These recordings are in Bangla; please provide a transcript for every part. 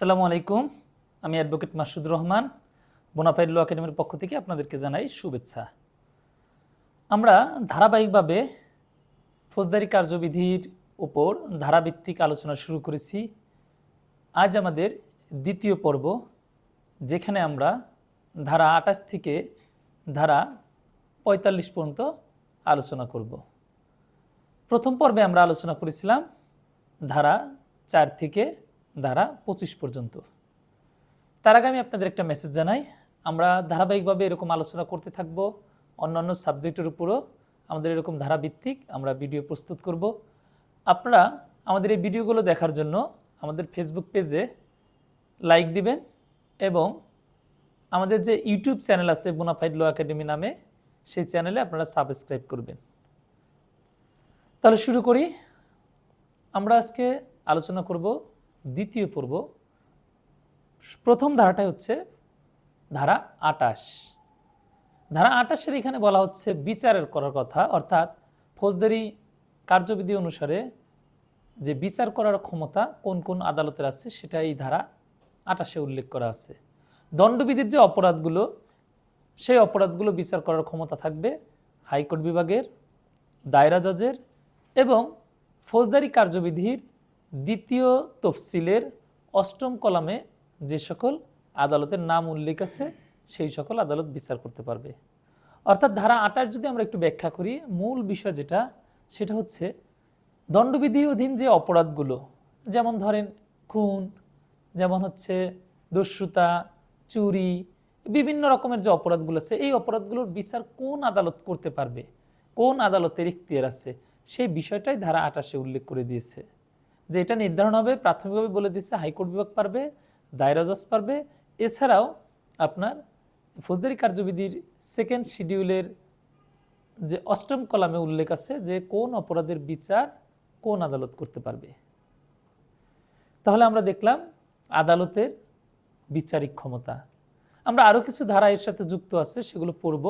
আসসালামু আলাইকুম। আমি advocate Masud Rahman, bonafide law একাডেমির পক্ষ থেকে আপনাদেরকে জানাই শুভেচ্ছা। আমরা ধারাবাহিকভাবে ফৌজদারি কার্যবিধির উপর ধারাভিত্তিক আলোচনা শুরু করেছি। আজ আমাদের দ্বিতীয় পর্ব, যেখানে আমরা ধারা আঠাশ থেকে ধারা পঁয়তাল্লিশ পর্যন্ত আলোচনা করব। প্রথম পর্বে আমরা আলোচনা করেছিলাম ধারা চার থেকে ধারা পঁচিশ পর্যন্ত। তার আগে আমি আপনাদের একটা মেসেজ জানাই। আমরা ধারাবাহিকভাবে এরকম আলোচনা করতে থাকব। অন্যান্য সাবজেক্টের উপরও আমাদের এরকম ধারাভিত্তিক আমরা ভিডিও প্রস্তুত করব। আপনারা আমাদের এই ভিডিওগুলো দেখার জন্য আমাদের ফেসবুক পেজে লাইক দিবেন এবং আমাদের যে ইউটিউব চ্যানেল আছে বোনাফাইড ল একাডেমি নামে, সেই চ্যানেলে আপনারা সাবস্ক্রাইব করবেন। তাহলে শুরু করি। আমরা আজকে আলোচনা করব দ্বিতীয় পর্ব। প্রথম ধারাটাই হচ্ছে ধারা আটাশ। ধারা আটাশের এখানে বলা হচ্ছে বিচারের করার কথা, অর্থাৎ ফৌজদারি কার্যবিধি অনুসারে যে বিচার করার ক্ষমতা কোন কোন আদালতের আছে সেটা এই ধারা আটাশে উল্লেখ করা আছে। দণ্ডবিধির যে অপরাধগুলো, সেই অপরাধগুলো বিচার করার ক্ষমতা থাকবে হাইকোর্ট বিভাগের, দায়রা জজের এবং ফৌজদারি কার্যবিধির দ্বিতীয় তফসিলের অষ্টম কলামে যে সকল আদালতের নাম উল্লেখ আছে, সেই সকল আদালত বিচার করতে পারবে। অর্থাৎ ধারা আটার যদি আমরা একটু ব্যাখ্যা করি, মূল বিষয় যেটা, সেটা হচ্ছে দণ্ডবিধি অধীন যে অপরাধগুলো, যেমন ধরেন খুন, যেমন হচ্ছে দস্যুতা, চুরি, বিভিন্ন রকমের যে অপরাধগুলো আছে, এই অপরাধগুলোর বিচার কোন আদালত করতে পারবে? কোন আদালতের ইখতিয়ার আছে? সেই বিষয়টাই ধারা আটাশে উল্লেখ করে দিয়েছে। যে এটা নির্ধারণ হবে, প্রাথমিকভাবে বলে দিয়েছে হাইকোর্ট বিভাগ পারবে দায়রা জজ পারবে। এছাড়াও আপনার ফৌজদারি কার্যবিধির সেকেন্ড শিডিউলের যে অষ্টম কলামে উল্লেখ আছে যে কোন অপরাধের বিচার কোন আদালত করতে পারবে। তাহলে আমরা দেখলাম আদালতের বিচারিক ক্ষমতা। আমরা আরও কিছু ধারা এর সাথে যুক্ত আছে, সেগুলো পড়ব।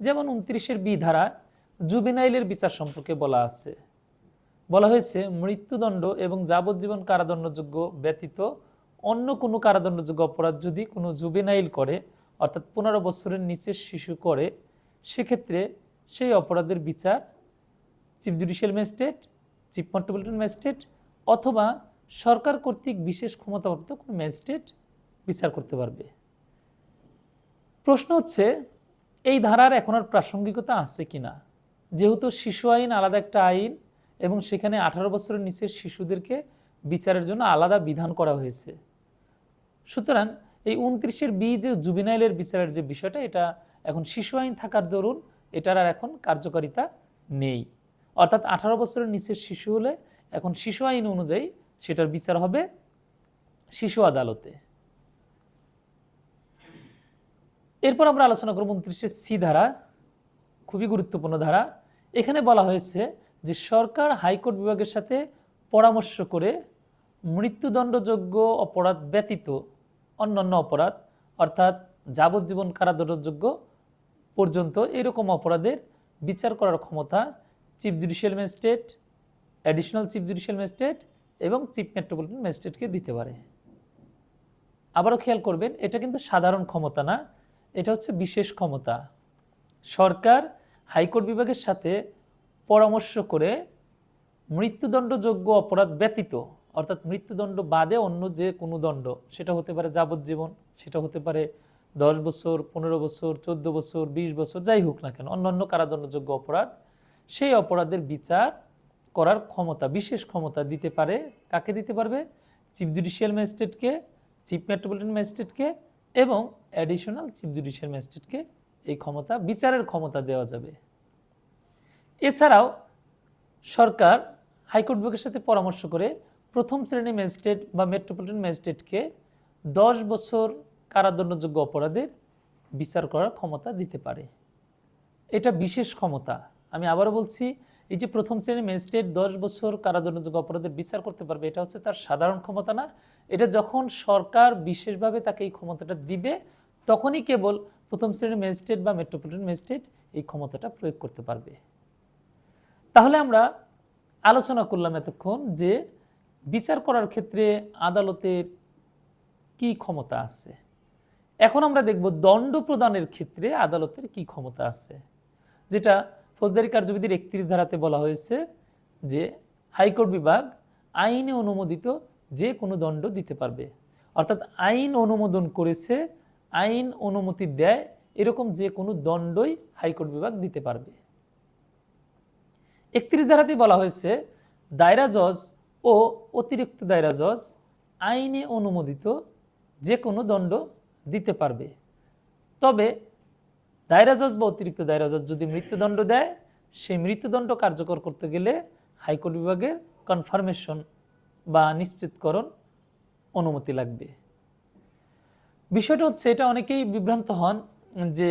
যেমন উনত্রিশের বি ধারা, জুবেনাইলের বিচার সম্পর্কে বলা আছে। বলা হয়েছে, মৃত্যুদণ্ড এবং যাবজ্জীবন কারাদণ্ডযোগ্য ব্যতীত অন্য কোনো কারাদণ্ডযোগ্য অপরাধ যদি কোনো জুবেনাইল করে, অর্থাৎ পনেরো বছরের নিচের শিশু করে, সেক্ষেত্রে সেই অপরাধের বিচার chief judicial magistrate, chief metropolitan magistrate অথবা সরকার কর্তৃক বিশেষ ক্ষমতাপ্রাপ্ত কোনো ম্যাজিস্ট্রেট বিচার করতে পারবে। প্রশ্ন হচ্ছে, এই ধারার এখন আর প্রাসঙ্গিকতা আছে কি না যেহেতু শিশু আইন আলাদা একটা আইন এবং সেখানে আঠারো বছরের নিচের শিশুদেরকে বিচারের জন্য আলাদা বিধান করা হয়েছে। সুতরাং এই উনত্রিশের বি যে জুবিনাইলের বিচারের যে বিষয়টা, এটা এখন শিশু আইন থাকার দরুন এটার আর এখন কার্যকারিতা নেই। অর্থাৎ আঠারো বছরের নিচের শিশু হলে এখন শিশু আইন অনুযায়ী সেটার বিচার হবে শিশু আদালতে। এরপর আমরা আলোচনা করব উনত্রিশের সি ধারা, খুবই গুরুত্বপূর্ণ ধারা। এখানে বলা হয়েছে যে সরকার হাইকোর্ট বিভাগের সাথে পরামর্শ করে মৃত্যুদণ্ডযোগ্য অপরাধ ব্যতীত অন্যান্য অপরাধ, অর্থাৎ যাবজ্জীবন কারাদণ্ডযোগ্য পর্যন্ত এরকম অপরাধের বিচার করার ক্ষমতা chief judicial magistrate, additional chief judicial magistrate এবং চিফ মেট্রোপলিটন ম্যাজিস্ট্রেটকে দিতে পারে। আবারও খেয়াল করবেন, এটা কিন্তু সাধারণ ক্ষমতা না, এটা হচ্ছে বিশেষ ক্ষমতা। সরকার হাইকোর্ট বিভাগের সাথে পরামর্শ করে মৃত্যুদণ্ডযোগ্য অপরাধ ব্যতীত, অর্থাৎ মৃত্যুদণ্ড বাদে অন্য যে কোনো দণ্ড, সেটা হতে পারে যাবজ্জীবন, সেটা হতে পারে দশ বছর, পনেরো বছর, চোদ্দ বছর, বিশ বছর, যাই হোক না কেন, অন্যান্য কারাদণ্ডযোগ্য অপরাধ, সেই অপরাধের বিচার করার ক্ষমতা, বিশেষ ক্ষমতা দিতে পারে, কাকে দিতে পারবে? চিফ জুডিশিয়াল ম্যাজিস্ট্রেটকে, চিফ মেট্রোপলিটন ম্যাজিস্ট্রেটকে এবং অ্যাডিশনাল চিফ জুডিশিয়াল ম্যাজিস্ট্রেটকে এই ক্ষমতা, বিচারের ক্ষমতা দেওয়া যাবে। এছাড়াও সরকার হাইকোর্ট বিভাগের সাথে পরামর্শ করে প্রথম শ্রেণি ম্যাজিস্ট্রেট বা মেট্রোপলিটন ম্যাজিস্ট্রেটকে দশ বছর কারাদণ্ডযোগ্য অপরাধের বিচার করার ক্ষমতা দিতে পারে। এটা বিশেষ ক্ষমতা। আমি আবারও বলছি, এই যে প্রথম শ্রেণির ম্যাজিস্ট্রেট দশ বছর কারাদণ্ডযোগ্য অপরাধের বিচার করতে পারবে, এটা হচ্ছে তার সাধারণ ক্ষমতা না। এটা যখন সরকার বিশেষভাবে তাকে এই ক্ষমতাটা দিবে, তখনই কেবল প্রথম শ্রেণির ম্যাজিস্ট্রেট বা মেট্রোপলিটন ম্যাজিস্ট্রেট এই ক্ষমতাটা প্রয়োগ করতে পারবে। তাহলে আমরা আলোচনা করলাম এতক্ষণ যে বিচার করার ক্ষেত্রে আদালতের কি ক্ষমতা আছে। এখন আমরা দেখব দণ্ড প্রদানের ক্ষেত্রে আদালতের কি ক্ষমতা আছে, যেটা ফৌজদারি কার্যবিধির একত্রিশ ধারাতে বলা হয়েছে যে হাইকোর্ট বিভাগ আইনে অনুমোদিত যে কোনো দণ্ড দিতে পারবে। অর্থাৎ আইন অনুমোদন করেছে, আইন অনুমতি দেয়, এরকম যে কোনো দণ্ডই হাইকোর্ট বিভাগ দিতে পারবে। একত্রিশ ধারাতেই বলা হয়েছে, দায়রা জজ ও অতিরিক্ত দায়রা জজ আইনে অনুমোদিত যে কোনো দণ্ড দিতে পারবে। তবে দায়রা জজ বা অতিরিক্ত দায়রা জজ যদি মৃত্যুদণ্ড দেয়, সেই মৃত্যুদণ্ড কার্যকর করতে গেলে হাইকোর্ট বিভাগের কনফার্মেশন বা নিশ্চিতকরণ অনুমতি লাগবে। বিষয়টা হচ্ছে, এটা অনেকেই বিভ্রান্ত হন যে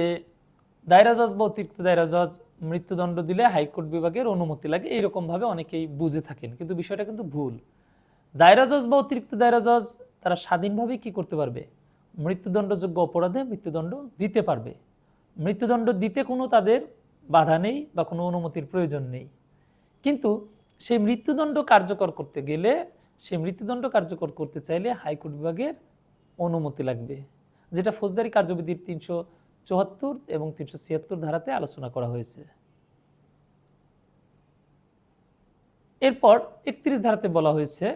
দায়রা জজ বা অতিরিক্ত দায়রা জজ মৃত্যুদণ্ড দিলে হাইকোর্ট বিভাগের অনুমতি লাগে, এইরকমভাবে অনেকেই বুঝে থাকেন। কিন্তু বিষয়টা কিন্তু ভুল। দায়রা জজ বা অতিরিক্ত দায়রা জজ তারা স্বাধীনভাবে কি করতে পারবে? মৃত্যুদণ্ডযোগ্য অপরাধে মৃত্যুদণ্ড দিতে পারবে। মৃত্যুদণ্ড দিতে কোনো তাদের বাধা নেই বা কোনো অনুমতির প্রয়োজন নেই। কিন্তু সেই মৃত্যুদণ্ড কার্যকর করতে গেলে, সেই মৃত্যুদণ্ড কার্যকর করতে চাইলে হাইকোর্ট বিভাগের অনুমতি লাগবে। যেটা ফৌজদারি কার্যবিধির তিনশো চুয়াত্তর এবং তিনশো ছিয়াত্তর ধারাতে আলোচনা করা হয়েছে। এরপর একত্রিশ ধারাতে বলা হয়েছে,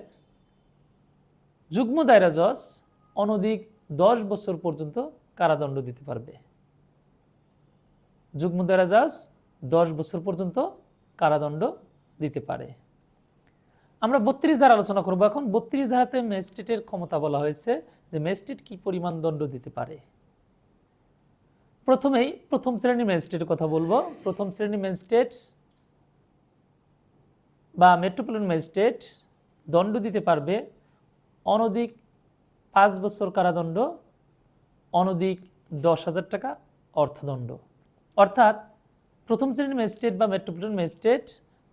যুগ্ম দায়রা জজ অনধিক দশ বছর পর্যন্ত কারাদণ্ড দিতে পারবে। যুগ্ম দায়রা জজ দশ বছর পর্যন্ত কারাদণ্ড দিতে পারে। আমরা বত্রিশ ধারা আলোচনা করব এখন। বত্রিশ ধারাতে ম্যাজিস্ট্রেটের ক্ষমতা বলা হয়েছে যে ম্যাজিস্ট্রেট কি পরিমাণ দণ্ড দিতে পারে। প্রথমেই প্রথম শ্রেণির ম্যাজিস্ট্রেটের কথা বলব। প্রথম শ্রেণির ম্যাজিস্ট্রেট বা মেট্রোপলিটন ম্যাজিস্ট্রেট দণ্ড দিতে পারবে অনধিক পাঁচ বছর কারাদণ্ড, অনধিক দশ হাজার টাকা অর্থদণ্ড। অর্থাৎ প্রথম শ্রেণির ম্যাজিস্ট্রেট বা মেট্রোপলিটন ম্যাজিস্ট্রেট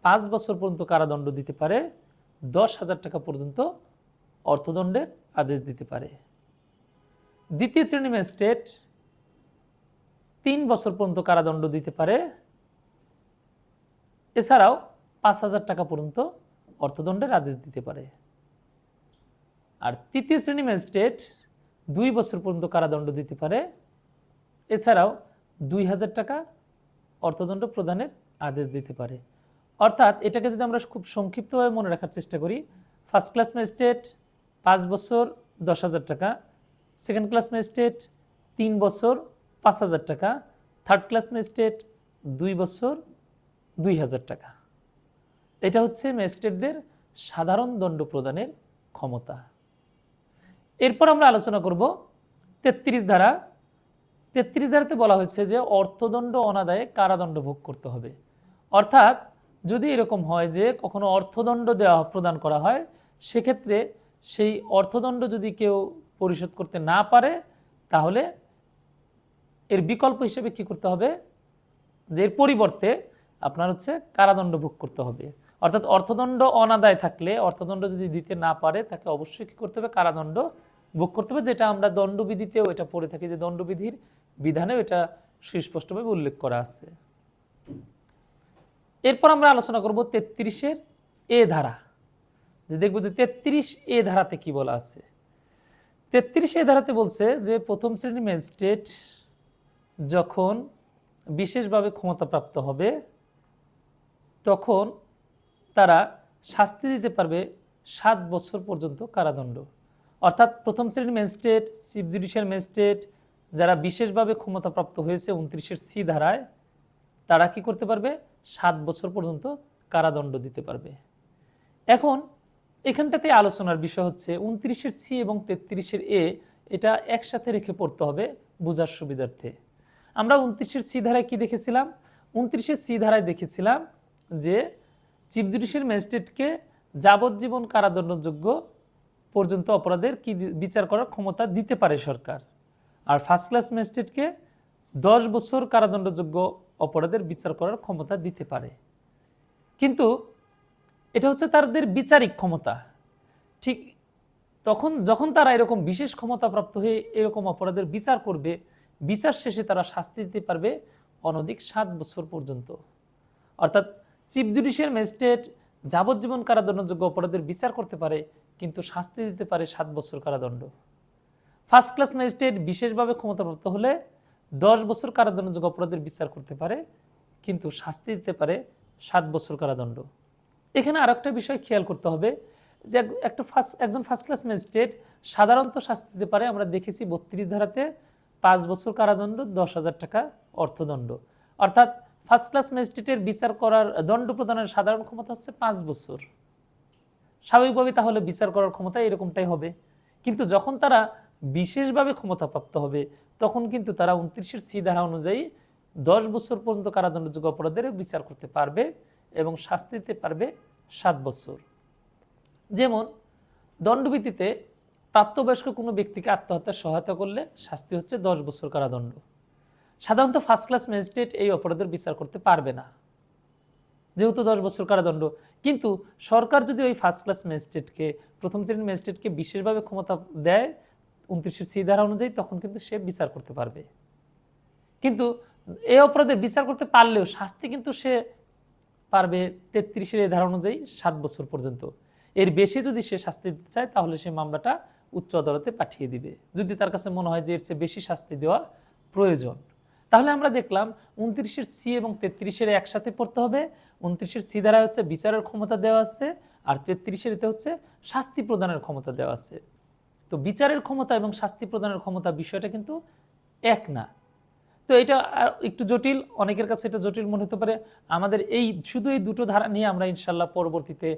পাঁচ বছর পর্যন্ত কারাদণ্ড দিতে পারে, দশ হাজার টাকা পর্যন্ত অর্থদণ্ডের আদেশ দিতে পারে। দ্বিতীয় শ্রেণি ম্যাজিস্ট্রেট তিন বছর পর্যন্ত কারাদণ্ড দিতে পারে। এছাড়াও পাঁচ হাজার টাকা পর্যন্ত অর্থদণ্ডের আদেশ দিতে পারে। আর তৃতীয় শ্রেণি ম্যাজিস্ট্রেট দুই বছর পর্যন্ত কারাদণ্ড দিতে পারে। এছাড়াও দুই হাজার টাকা অর্থদণ্ড প্রদানের আদেশ দিতে পারে। অর্থাৎ এটাকে যদি আমরা খুব সংক্ষিপ্তভাবে মনে রাখার চেষ্টা করি, ফার্স্ট ক্লাস ম্যাজিস্ট্রেট পাঁচ বছর দশ হাজার টাকা, সেকেন্ড ক্লাস ম্যাজিস্ট্রেট তিন বছর পাঁচ হাজার টাকা থার্ড ক্লাস ম্যাজিস্ট্রেট দুই বছর দুই হাজার টাকা। এটা হচ্ছে ম্যাজিস্ট্রেটদের সাধারণ দণ্ড প্রদানের ক্ষমতা। এরপর আমরা আলোচনা করব তেত্রিশ ধারা। তেত্রিশ ধারাতে বলা হয়েছে যে অর্থদণ্ড অনাদায়ে কারাদণ্ড ভোগ করতে হবে। অর্থাৎ যদি এরকম হয় যে কখনো অর্থদণ্ড দেওয়া প্রদান করা হয়, সেক্ষেত্রে সেই অর্থদণ্ড যদি কেউ পরিশোধ করতে না পারে, তাহলে এর বিকল্প হিসেবে কি করতে হবে? যে এর পরিবর্তে আপনার হচ্ছে কারাদণ্ড ভোগ করতে হবে। অর্থাৎ অর্থদণ্ড অনাদায় থাকলে, অর্থদণ্ড যদি দিতে না পারে, তাকে অবশ্যই কী করতে হবে? কারাদণ্ড ভোগ করতে হবে, যেটা আমরা দণ্ডবিধিতেও এটা পড়ে থাকি যে দণ্ডবিধির বিধানেও এটা সুস্পষ্টভাবে উল্লেখ করা আছে। এরপর আমরা আলোচনা করব তেত্রিশের এ ধারা। যে দেখব যে তেত্রিশ এ ধারাতে কি বলা আছে? তেত্রিশ এ ধারাতে বলছে যে প্রথম শ্রেণির ম্যাজিস্ট্রেট যখন বিশেষভাবে ক্ষমতাপ্রাপ্ত হবে, তখন তারা শাস্তি দিতে পারবে সাত বছর পর্যন্ত কারাদণ্ড। অর্থাৎ প্রথম শ্রেণির ম্যাজিস্ট্রেট, চিফ জুডিশিয়াল ম্যাজিস্ট্রেট যারা বিশেষভাবে ক্ষমতাপ্রাপ্ত হয়েছে উনত্রিশের সি ধারায়, তারা কি করতে পারবে? সাত বছর পর্যন্ত কারাদণ্ড দিতে পারবে। এখন এখানটাতে আলোচনার বিষয় হচ্ছে উনত্রিশের সি এবং তেত্রিশের এ, এটা একসাথে রেখে পড়তে হবে বোঝার সুবিধার্থে। আমরা উনত্রিশের সি ধারায় কি দেখেছিলাম? উনত্রিশের সি ধারায় দেখেছিলাম যে চিফ জুডিশিয়াল ম্যাজিস্ট্রেটকে যাবজ্জীবন কারাদণ্ডযোগ্য পর্যন্ত অপরাধের কি বিচার করার ক্ষমতা দিতে পারে সরকার? আর ফার্স্ট ক্লাস ম্যাজিস্ট্রেটকে দশ বছর কারাদণ্ডযোগ্য অপরাধের বিচার করার ক্ষমতা দিতে পারে। কিন্তু এটা হচ্ছে তাদের বিচারিক ক্ষমতা। ঠিক তখন যখন তারা এরকম বিশেষ ক্ষমতাপ্রাপ্ত হয়ে এরকম অপরাধের বিচার করবে বিচার শেষে তারা শাস্তি দিতে পারবে অনধিক সাত বছর পর্যন্ত। অর্থাৎ চিফ জুডিশিয়াল ম্যাজিস্ট্রেট যাবজ্জীবন কারাদণ্ডযোগ্য অপরাধের বিচার করতে পারে, কিন্তু শাস্তি দিতে পারে সাত বছর কারাদণ্ড। ফার্স্ট ক্লাস ম্যাজিস্ট্রেট বিশেষভাবে ক্ষমতাপ্রাপ্ত হলে দশ বছর কারাদণ্ডযোগ্য অপরাধের বিচার করতে পারে, কিন্তু শাস্তি দিতে পারে সাত বছর কারাদণ্ড। এখানে আর একটা বিষয় খেয়াল করতে হবে যে এক- একটা ফার্স্ট একজন ফার্স্ট ক্লাস ম্যাজিস্ট্রেট সাধারণত শাস্তি দিতে পারে, আমরা দেখেছি বত্রিশ ধারাতে পাঁচ বছর কারাদণ্ড, দশ হাজার টাকা অর্থদণ্ড। অর্থাৎ ফার্স্ট ক্লাস ম্যাজিস্ট্রেটের বিচার করার দণ্ড প্রদানের সাধারণ ক্ষমতা হচ্ছে পাঁচ বছর। স্বাভাবিকভাবে তাহলে বিচার করার ক্ষমতা এরকমটাই হবে। কিন্তু যখন তারা বিশেষভাবে ক্ষমতাপ্রাপ্ত হবে, তখন কিন্তু তারা উনত্রিশের সি ধারা অনুযায়ী দশ বছর পর্যন্ত কারাদণ্ডযোগ্য অপরাধের বিচার করতে পারবে এবং শাস্তি দিতে পারবে সাত বছর। যেমন দণ্ডবিধিতে প্রাপ্তবয়স্ক কোনো ব্যক্তিকে আত্মহত্যার সহায়তা করলে শাস্তি হচ্ছে দশ বছর কারাদণ্ড। সাধারণত ফার্স্ট ক্লাস ম্যাজিস্ট্রেট এই অপরাধের বিচার করতে পারবে না। যেহেতু দশ বছর কারাদণ্ড, কিন্তু সরকার যদি ওই ফার্স্ট ক্লাস ম্যাজিস্ট্রেটকে প্রথম শ্রেণির ম্যাজিস্ট্রেটকে বিশেষভাবে ক্ষমতা দেয় উনত্রিশের সি ধারা অনুযায়ী, তখন কিন্তু সে বিচার করতে পারবে। কিন্তু এই অপরাধের বিচার করতে পারলেও শাস্তি কিন্তু সে পারবে তেত্রিশের এই ধারা অনুযায়ী সাত বছর পর্যন্ত। এর বেশি যদি সে শাস্তি দিতে চায়, তাহলে সে মামলাটা উচ্চ আদালতে পাঠিয়ে দিবে। যদি তার কাছে মনে হয় যে এর চেয়ে বেশি শাস্তি দেওয়া প্রয়োজন। তাহলে আমরা দেখলাম উনত্রিশের সি এবং তেত্রিশের একসাথে পড়তে হবে। উনত্রিশের সি দ্বারা হচ্ছে বিচারের ক্ষমতা দেওয়া আছে আর তেত্রিশের এতে হচ্ছে শাস্তি প্রদানের ক্ষমতা দেওয়া আছে। তো বিচারের ক্ষমতা এবং শাস্তি প্রদানের ক্ষমতা বিষয়টা কিন্তু এক না। তো এটা একটু জটিল, অনেকের কাছে এটা জটিল মনে হতে পারে। আমাদের এই, শুধু এই দুটো ধারা নিয়ে আমরা ইনশাল্লাহ পরবর্তীতে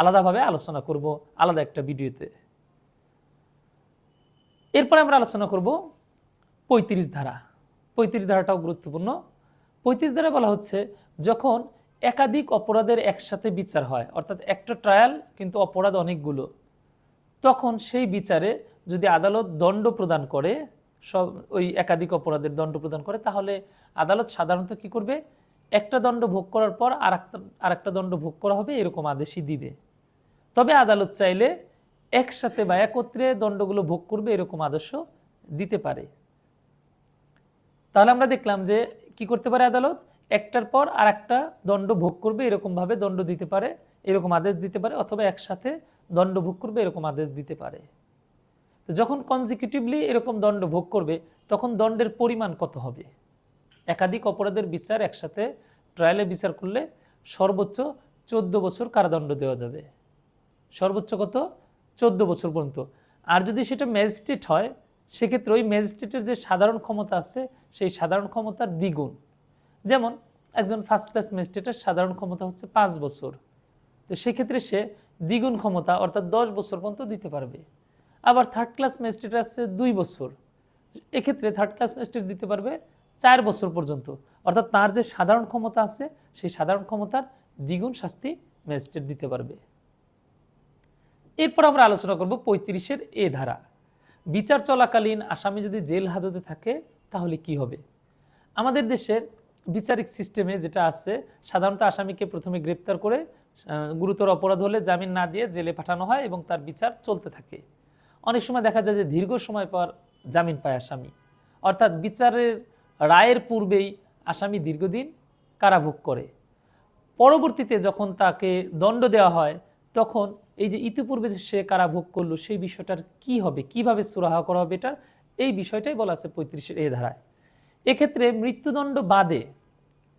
আলাদাভাবে আলোচনা করব আলাদা একটা ভিডিওতে। এরপরে আমরা আলোচনা করব পঁয়ত্রিশ ধারা। পঁয়ত্রিশ ধারাটাও গুরুত্বপূর্ণ। পঁয়ত্রিশ ধারা বলা হচ্ছে যখন একাধিক অপরাধের একসাথে বিচার হয়, অর্থাৎ একটা ট্রায়াল কিন্তু অপরাধ অনেকগুলো, তখন সেই বিচারে যদি আদালত দণ্ড প্রদান করে, সব ওই একাধিক অপরাধের দণ্ড প্রদান করে, তাহলে আদালত সাধারণত কি করবে? একটা দণ্ড ভোগ করার পর আর একটা দণ্ড ভোগ করা হবে, এরকম আদেশই দিবে। তবে আদালত চাইলে একসাথে বা একত্রে দণ্ডগুলো ভোগ করবে এরকম আদর্শ দিতে পারে। তাহলে আমরা দেখলাম যে কি করতে পারে আদালত? একটার পর আর একটা দণ্ড ভোগ করবে, এরকমভাবে দণ্ড দিতে পারে, এরকম আদেশ দিতে পারে, অথবা একসাথে দণ্ড ভোগ করবে, এরকম আদেশ দিতে পারে। তো যখন কনজিকিউটিভলি এরকম দণ্ড ভোগ করবে, তখন দণ্ডের পরিমাণ কত হবে? একাধিক অপরাধের বিচার একসাথে ট্রায়ালে বিচার করলে সর্বোচ্চ চোদ্দ বছর কারাদণ্ড দেওয়া যাবে। সর্বোচ্চ কত? চোদ্দ বছর পর্যন্ত। আর যদি সেটা ম্যাজিস্ট্রেট হয়, সেক্ষেত্রে ওই ম্যাজিস্ট্রেটের যে সাধারণ ক্ষমতা আছে, সেই সাধারণ ক্ষমতার দ্বিগুণ। যেমন একজন ফার্স্ট ক্লাস ম্যাজিস্ট্রেটের সাধারণ ক্ষমতা হচ্ছে পাঁচ বছর। তো সেক্ষেত্রে সে দ্বিগুণ ক্ষমতা, অর্থাৎ দশ বছর পর্যন্ত দিতে পারবে। আবার থার্ড ক্লাস ম্যাজিস্ট্রেট আছে দুই বছর। এক্ষেত্রে থার্ড ক্লাস ম্যাজিস্ট্রেট দিতে পারবে চার বছর পর্যন্ত। অর্থাৎ তার যে সাধারণ ক্ষমতা আছে, সেই সাধারণ ক্ষমতার দ্বিগুণ শাস্তি ম্যাজিস্ট্রেট দিতে পারবে। এরপর আমরা আলোচনা করব পঁয়ত্রিশের এ ধারা। বিচার চলাকালীন আসামি যদি জেল হাজতে থাকে, তাহলে কি হবে? আমাদের দেশের বিচারিক সিস্টেমে যেটা আছে, সাধারণত আসামিকে প্রথমে গ্রেপ্তার করে গুরুতর অপরাধ হলে জামিন না দিয়ে জেলে পাঠানো হয় এবং তার বিচার চলতে থাকে। অনেক সময় দেখা যায় যে দীর্ঘ সময় পর জামিন পায় আসামি। অর্থাৎ বিচারের রায়ের পূর্বেই আসামি দীর্ঘদিন কারাভোগ করে। পরবর্তীতে যখন তাকে দণ্ড দেওয়া হয় তখন এই যে ইতিপূর্বে যে সে কারাভোগ করল, সেই বিষয়টার কি হবে? কীভাবে সুরাহা করা হবে এটার? এই বিষয়টাই বলা আছে পঁয়ত্রিশের এ ধারায়। এক্ষেত্রে মৃত্যুদণ্ড বাদে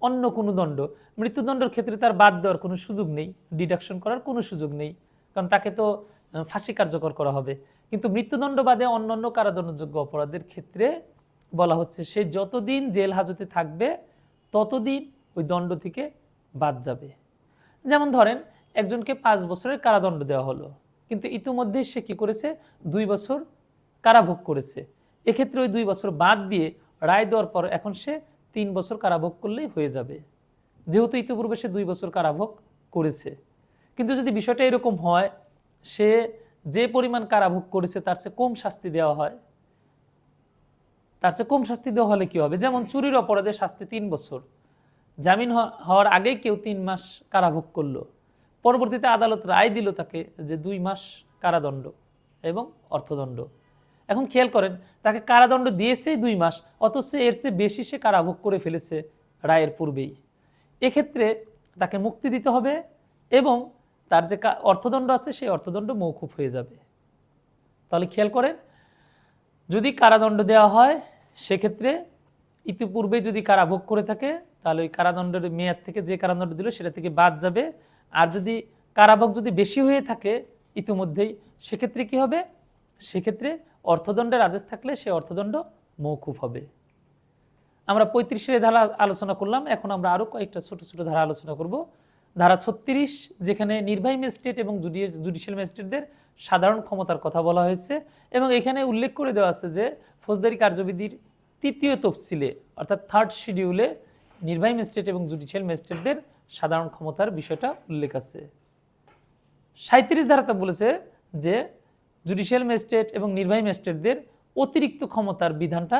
অন্য কোনো দণ্ড, মৃত্যুদণ্ডের ক্ষেত্রে তার বাদ দেওয়ার কোনো সুযোগ নেই, ডিডাকশন করার কোনো সুযোগ নেই, কারণ তাকে তো ফাঁসি কার্যকর করা হবে। কিন্তু মৃত্যুদণ্ড বাদে অন্য অন্য কারাদণ্ডযোগ্য অপরাধের ক্ষেত্রে বলা হচ্ছে সে যতদিন জেল হাজতে থাকবে, ততদিন ওই দণ্ড থেকে বাদ যাবে। যেমন ধরেন একজনকে পাঁচ বছরের কারাদণ্ড দেওয়া হলো। কিন্তু ইতিমধ্যে সে কি করেছে? দুই বছর কারাভোগ করেছে। এক্ষেত্রে ওই দুই বছর বাদ দিয়ে রায় দেওয়ার পর এখন সে তিন বছর কারাভোগ করলেই হয়ে যাবে। যেহেতু ইতিপূর্বে সে দুই বছর কারাভোগ করেছে। কিন্তু যদি বিষয়টা এরকম হয়, সে যে পরিমাণ কারাভোগ করেছে তার চেয়ে কম শাস্তি দেওয়া হয়। তার চেয়ে কম শাস্তি দেওয়া হলে কি হবে? যেমন চুরির অপরাধে শাস্তি তিন বছর। জামিন হওয়ার আগেই কেউ তিন মাস কারাভোগ করল। পরবর্তীতে আদালত রায় দিল তাকে যে দুই মাস কারাদণ্ড এবং অর্থদণ্ড। এখন খেয়াল করেন, তাকে কারাদণ্ড দিয়েছেই দুই মাস, অথচ এর চেয়ে বেশি সে কারাভোগ করে ফেলেছে রায়ের পূর্বেই। এক্ষেত্রে তাকে মুক্তি দিতে হবে এবং তার যে অর্থদণ্ড আছে সেই অর্থদণ্ড মৌকুফ হয়ে যাবে। তাহলে খেয়াল করেন, যদি কারাদণ্ড দেওয়া হয়, সেক্ষেত্রে ইতিপূর্বে যদি কারাভোগ করে থাকে, তাহলে ওই কারাদণ্ডের মেয়াদ থেকে যে কারাদণ্ড দিল, সেটা থেকে বাদ যাবে। আর যদি কারাভোগ যদি বেশি হয়ে থাকে ইতিমধ্যেই, সেক্ষেত্রে কি হবে? সেক্ষেত্রে অর্থদণ্ডের আদেশ থাকলে সে অর্থদণ্ড মৌকুফ হবে। আমরা পঁয়ত্রিশের ধারা আলোচনা করলাম, এখন আমরা আরও কয়েকটা ছোট ছোট ধারা আলোচনা করব। ধারা ছত্রিশ, যেখানে নির্বাহী ম্যাজিস্ট্রেট এবং জুডিশিয়াল ম্যাজিস্ট্রেটদের সাধারণ ক্ষমতার কথা বলা হয়েছে এবং এখানে উল্লেখ করে দেওয়া আছে যে, ফৌজদারি কার্যবিধির তৃতীয় তফসিলে, অর্থাৎ থার্ড শিডিউলে নির্বাহী ম্যাজিস্ট্রেট এবং জুডিশিয়াল ম্যাজিস্ট্রেটদের সাধারণ ক্ষমতার বিষয়টা উল্লেখ আছে। সাঁত্রিশ ধারাতে বলেছে যে জুডিশিয়াল ম্যাজিস্ট্রেট এবং নির্বাহী ম্যাজিস্ট্রেটদের অতিরিক্ত ক্ষমতার বিধানটা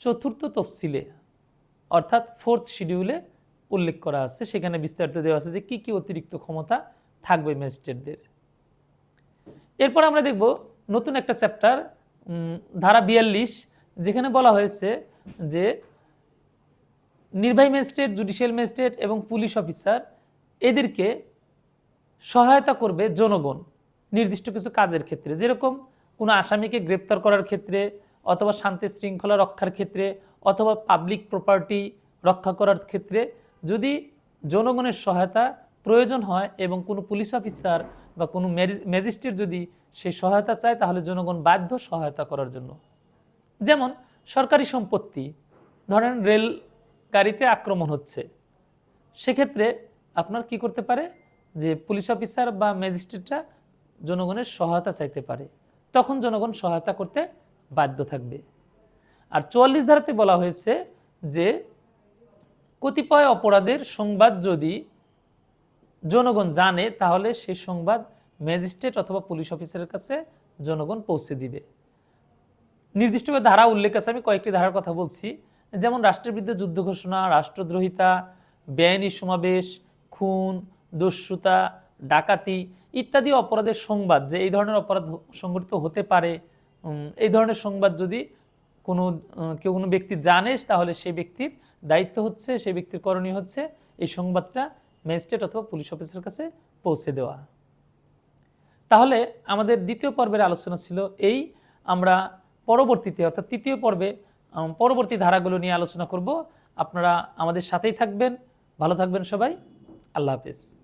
চতুর্থ তফসিলে, অর্থাৎ ফোর্থ শিডিউলে উল্লেখ করা আছে। সেখানে বিস্তারিত দেওয়া আছে যে কি কি অতিরিক্ত ক্ষমতা থাকবে ম্যাজিস্ট্রেটদের এরপর আমরা দেখব নতুন একটা চ্যাপ্টার ধারা বিয়াল্লিশ, যেখানে বলা হয়েছে যে নির্বাহী ম্যাজিস্ট্রেট, জুডিশিয়াল ম্যাজিস্ট্রেট এবং পুলিশ অফিসার এদেরকে সহায়তা করবে জনগণ নির্দিষ্ট কিছু কাজের ক্ষেত্রে। যেরকম কোনো আসামিকে গ্রেপ্তার করার ক্ষেত্রে অথবা শান্তি শৃঙ্খলা রক্ষার ক্ষেত্রে অথবা পাবলিক প্রপার্টি রক্ষা করার ক্ষেত্রে যদি জনগণের সহায়তা প্রয়োজন হয় এবং কোনো পুলিশ অফিসার বা কোনো ম্যাজিস্ট্রেট যদি সেই সহায়তা চায়, তাহলে জনগণ বাধ্য সহায়তা করার জন্য। যেমন সরকারি সম্পত্তি, ধরেন রেল গাড়িতে আক্রমণ হচ্ছে। সেক্ষেত্রে আপনার কি করতে পারে? যে পুলিশ অফিসার বা ম্যাজিস্ট্রেটরা জনগণের সহায়তা চাইতে পারে। তখন জনগণ সহায়তা করতে বাধ্য থাকবে। আর চুয়াল্লিশ ধারাতে বলা হয়েছে যে, কতিপয় অপরাধের সংবাদ যদি জনগণ জানে, তাহলে সেই সংবাদ ম্যাজিস্ট্রেট অথবা পুলিশ অফিসারের কাছে জনগণ পৌঁছে দিবে। নির্দিষ্টভাবে ধারা উল্লেখ আছে, আমি কয়েকটি ধারার কথা বলছি। যেমন রাষ্ট্রের বিরুদ্ধে যুদ্ধ ঘোষণা, রাষ্ট্রদ্রোহিতা, বেআইনি সমাবেশ, খুন, দস্যুতা, ডাকাতি ইত্যাদি অপরাধের সংবাদ, যে এই ধরনের অপরাধ সংঘটিত হতে পারে এই ধরনের সংবাদ যদি কোনো কেউ কোনো ব্যক্তি জানে, তাহলে সেই ব্যক্তির দায়িত্ব হচ্ছে, সেই ব্যক্তির করণীয় হচ্ছে এই সংবাদটা ম্যাজিস্ট্রেট অথবা পুলিশ অফিসের কাছে পৌঁছে দেওয়া। তাহলে আমাদের দ্বিতীয় পর্বের আলোচনা ছিল এই, আমরা পরবর্তীতে অর্থাৎ তৃতীয় পর্বে পরবর্তী ধারাগুলো নিয়ে আলোচনা করব। আপনারা আমাদের সাথেই থাকবেন। ভালো থাকবেন সবাই। আল্লাহ হাফেজ।